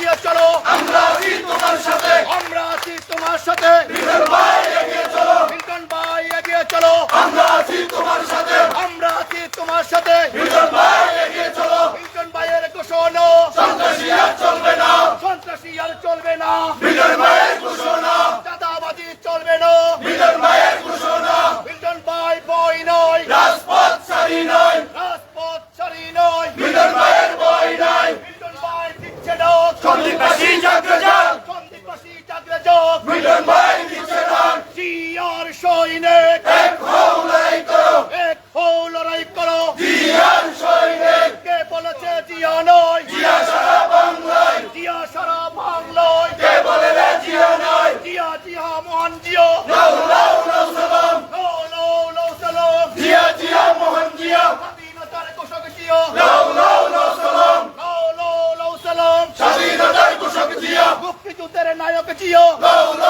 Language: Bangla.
এগিয়ে চলো। আমরা আছি তোমার সাথে। আমরা আছি তোমার সাথে। মিলন ভাই এগিয়ে চলো। মিল্টন ভাই এগিয়ে চলো। আমরা আছি তোমার সাথে। আমরা আছি তোমার সাথে। মিলন ভাই এগিয়ে চলো। মিল্টন ভাইয়ের ঘোষণা সন্ত্রাসী আর চলবে না। সন্ত্রাসী আর চলবে না। মিলন ভাইয়ের ঘোষণা চাঁদাবাজি চলবে না মিলন ভাইয়ের ঘোষণা মিল্টন ভাই বই নয় রাজপথ সারি নয় রাজপথ ছাড়ি নয় মিলন ভাইয়ের বই নাই মিল্টন ভাই দিচ্ছে না সন্ত্রাসী জাগ্রে যাক সন্দিপাসী জাগরে যোগ মিলন ভাই দিচ্ছে না জিয়ার সৈনিক। এক হও লড়াই করো এক হও লড়াই করো। জিয়ার সৈনিক। কে বলেছে জিয়া নয়? জিয়া সারা বাংলায়। জিয়া সারা বাংলায়। কে বলে রে জিয়া নয়? জিয়া জিয়া মহান জিয়া। লাউ লাউ লাউ সালাম। লো লো লো সালাম। জিয়া জিয়া মোহন জিয়া। স্বাধীনতার ঘোষক জিয়া। লাউ লাউ লাউ সালাম। লো লো লো সালাম। স্বাধীনতার ঘোষক জিয়া। মুক্তিযুদ্ধের নায়ক জিয়া। লাউ লাউ